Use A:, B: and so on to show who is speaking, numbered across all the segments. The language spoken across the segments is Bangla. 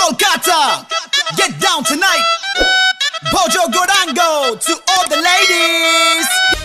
A: Kolkata, get down tonight. Bojo Gorango to all the ladies.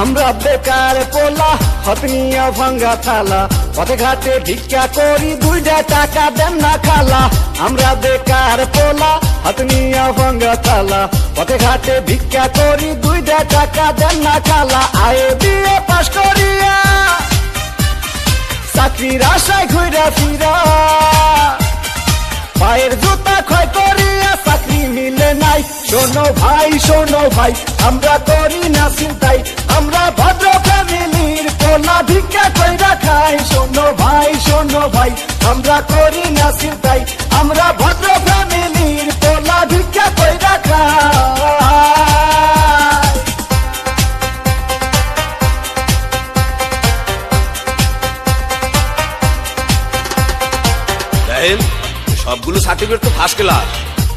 B: আমরা বেকার পোলা হতনিয়া ভাঙ্গা থালা, পথে ঘাটে ভিক্ষা করি দুইটা টাকা দেন না খালা। আমরা বেকার পোলা হতনিয়া ভাঙ্গা থালা, পথে ঘাটে ভিক্ষা করি দুইটা টাকা দেন না খালা। আয়ে বিয়ে পাশ করিয়া, চাকরির আশায় ঘুরা ফিরা। পায়ের জুতা নাই শোনো ভাই শোনো ভাই, আমরা করি না চিন্তাই আমরা ভদ্র ফ্যামিলির পোলা ভিক্ষা কইরা খাই। শোনো ভাই শোনো ভাই, আমরা করি না চিন্তাই আমরা ভদ্র ফ্যামিলির পোলা ভিক্ষা কইরা খাই।
C: সবগুলো সার্টিফিকেট তো ফার্স্ট ক্লাস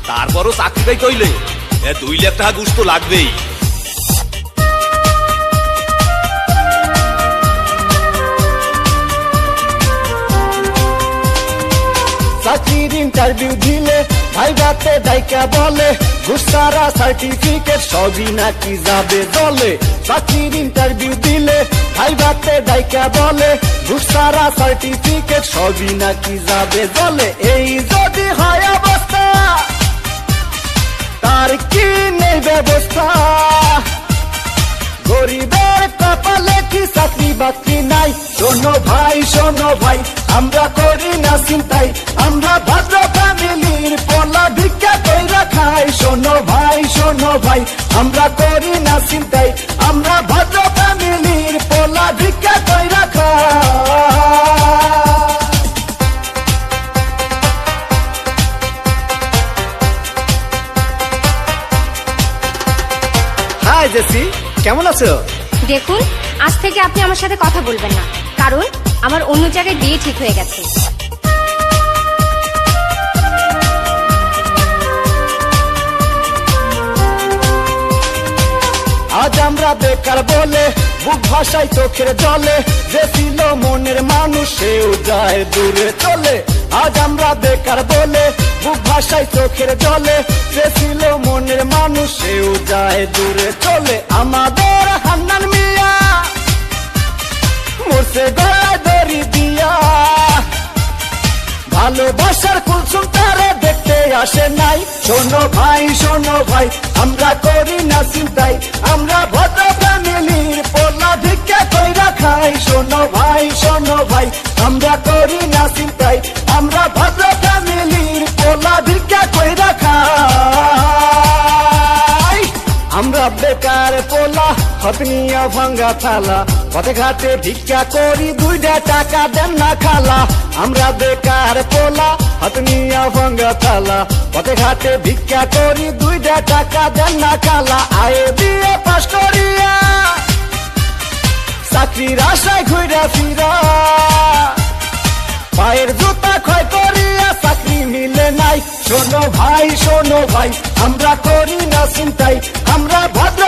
C: তারপরও চাকরিটাই কইলে। দুই লাখ টাকা ঘুষ তো লাগবেই।
B: চাকরির ইন্টারভিউ দিলে ভাই বাতে ডাইকা বলে ঘুষারা সার্টিফিকেট সবই নাকি যাবে দলে। চাকরির ইন্টারভিউ দিলে বলে ঘুষারা সার্টিফিকেট সবই নাকি যাবে দলে। এই যদি হয় অবস্থা তার কি নেই ব্যবস্থা? গরিবের কপালে কি চাকরি বাকরি নাই? শোনো ভাই শোনো ভাই, আমরা করি না চিন্তাই আমরা ভদ্র ফ্যামিলির পলা ভিক্ষা কইরা খাই। শোনো ভাই শোনো ভাই, আমরা করি না চিন্তাই আমরা জেসি কেমন আছো?
D: দেখুন আজ থেকে আপনি আমার সাথে কথা বলবেন না কারণ আমার অন্য জায়গায় বিয়ে ঠিক হয়ে গেছে।
B: আজ আমরা বেকার বলে বুক ভাষায় চোখের জলে যে ছিল মনের মানুষ যায় দূরে চলে। আজ আমরা বেকার বলে বুক ভাষায় চোখের জলে যে ছিল মনের মানুষ যায় দূরে চলে। আমাদের হান্নান মিয়া মোরসে গলায় দড়ি দিয়া। ভালোবাসার কুলসুম তারে আসে নাই। শোনো ভাই শোনো ভাই, আমরা করি না চিন্তাই। আমরা ভদ্র ফ্যামিলির পোলা ভিক্ষা কইরা খাই। শোনো ভাই শোনো ভাই, আমরা করি না চিন্তাই। আমরা ভদ্র ফ্যামিলির পোলা ভিক্ষা কইরা খাই। আমরা বেকার পোলা হতনিয়া ভাঙ্গা থালা। পথে ঘাটে ভিক্ষা করি দুইটা টাকা দেন না খালা। আমরা বেকার পোলা হতনিয়া ভাঙ্গা থালা পথে ঘাটে ভিক্ষা করি দুইটা টাকা দেন না খালা। আয়ে বিয়ে পাশ করিয়া চাকরির আশায় ঘুরা ফিরা। পায়ের জুতা ক্ষয় করিয়া চাকরি মিলে নাই। শোনো ভাই শোনো ভাই, আমরা করি না চিন্তাই। আমরা ভদ্র